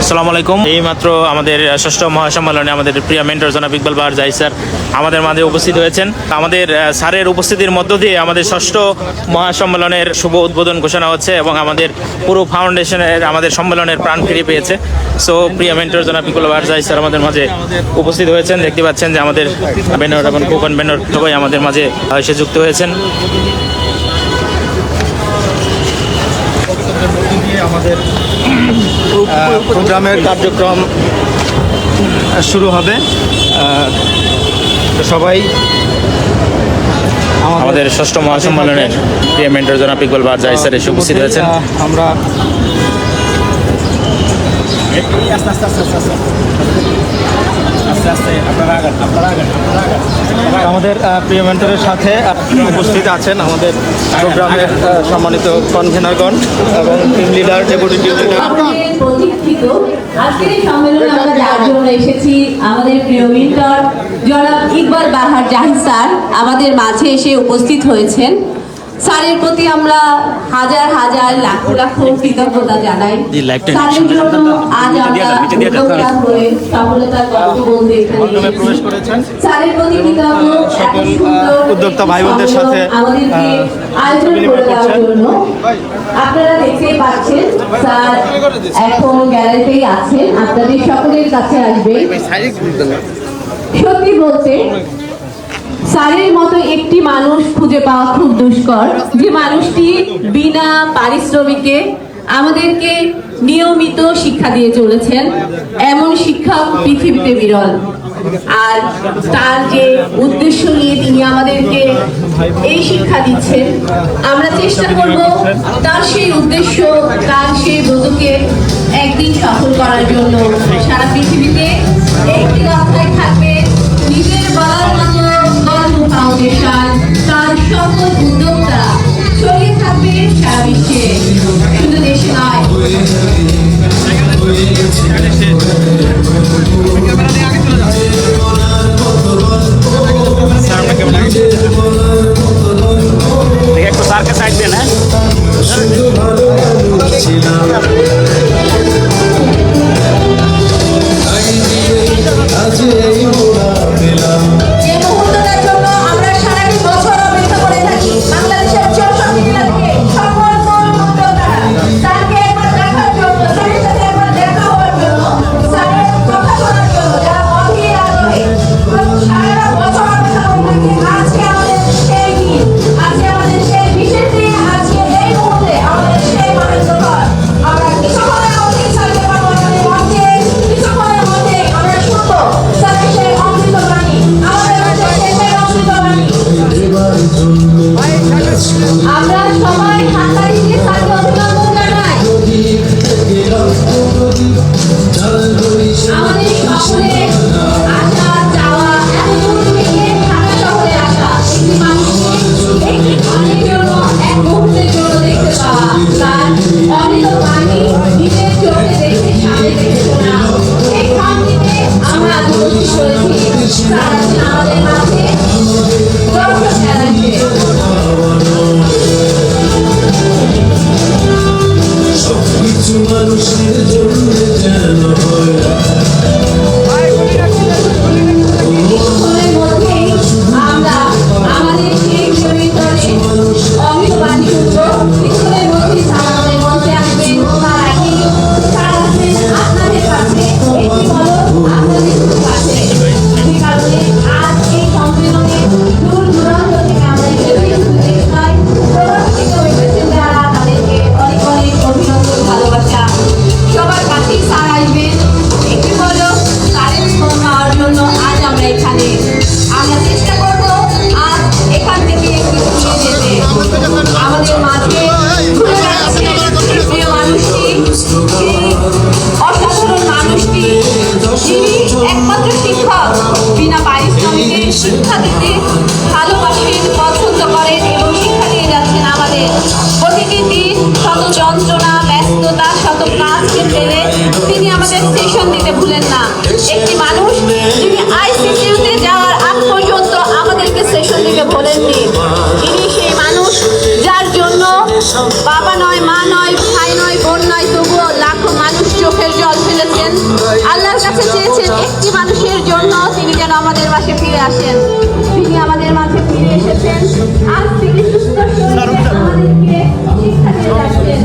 আসসালামু আলাইকুম। এই মাত্র আমাদের ষষ্ঠ মহাসম্মেলনে আমাদের প্রিয় মেন্টর জনাব ইকবাল বাহার জাই স্যার আমাদের মাঝে উপস্থিত হয়েছেন। আমাদের স্যারের উপস্থিতির মধ্য দিয়ে আমাদের ষষ্ঠ মহাসম্মেলনের শুভ উদ্বোধন ঘোষণা হচ্ছে এবং আমাদের পুরো ফাউন্ডেশনের, আমাদের সম্মেলনের প্রাণ ফিরে পেয়েছে। সো প্রিয় মেন্টর জনাব ইকবাল বাহার জাই স্যার আমাদের মাঝে উপস্থিত হয়েছেন। দেখতে পাচ্ছেন যে আমাদের ব্যানর এবং কোকন ব্যানর সবাই আমাদের মাঝে এসে যুক্ত হয়েছেন। দিয়ে আমাদের প্রোগ্রামের কার্যক্রম শুরু হবে। সবাই আমাদের ষষ্ঠ মহাসম্মেলনের প্রিয় মেন্টর জনাব ইকবাল বাহার জাই স্যার এসে উপস্থিত হয়েছেন আমরা আমাদের প্রিয় মেন্টরের সাথে উপস্থিত আছেন আমাদের প্রোগ্রামের সম্মানিত কনভেনারগণ এবং team leader deputy team leader আজকের এই সম্মেলনে আমরা যার জন্য এসেছি, আমাদের প্রিয় মেন্টর জনাব ইকবাল বাহার জাহিদ স্যার আমাদের মাঝে এসে উপস্থিত হয়েছেন। স্যারের প্রতি আমরা হাজার হাজার লাখো লাখো কৃতজ্ঞতা জানাই। স্যারের জন্য আজ আমরা উদ্যোক্তা হয়ে সফলতার গল্প বলতে স্যারের প্রতি কৃতজ্ঞ উদ্যোক্তা ভাই বোনদের সাথে, আমাদেরকে আয়োজন করে দেওয়ার করছেন। জন্য। আপনারা দেখতেই পাচ্ছেন স্যার এখন গ্যালারিতেই আছেন। আপনাদের সকলের কাছে আসবে। সত্যি বলতে স্যারের মতো একটি মানুষ খুঁজে পাওয়া খুব দুষ্কর। যে মানুষটি বিনা পারিশ্রমিকে আমাদেরকে নিয়মিত শিক্ষা দিয়ে চলেছেন, এমন শিক্ষা পৃথিবীতে বিরল। আর তার যে উদ্দেশ্য নিয়ে তিনি আমাদেরকে এই শিক্ষা দিচ্ছেন, আমরা চেষ্টা করব তার সেই উদ্দেশ্য, তার সেই ব্রতকে একদিন সফল করার জন্য। সারা পৃথিবীতে একটি রাস্তায় থাকবে, নিজের বলার মতো গল্প ফাউন্ডেশন তার মানুষের জন্য যন্ত্রণা ব্যস্ততা, শত কাজকে ফেলে তিনি আমাদের সেশন দিতে ভুলেন না। একটি মানুষ যিনি আইসিসিউতে যাওয়ার আগ পর্যন্ত আমাদেরকে সেশন দিতে ভোলেননি। ইনি সেই মানুষ যার জন্য বাবা নয়, মা নয়, ভাই নয়, বোন নয়, তবুও লাখো মানুষ চোখের জল ফেলেছেন। আল্লাহর কাছে চেয়েছেন একটি মানুষের জন্য তিনি যেন আমাদের মাঝে ফিরে আসেন। তিনি আমাদের মাঝে ফিরে এসেছেন। আজ থেকে সুস্থ শরীরে আমাদেরকে শিক্ষা দিয়ে যাচ্ছেন।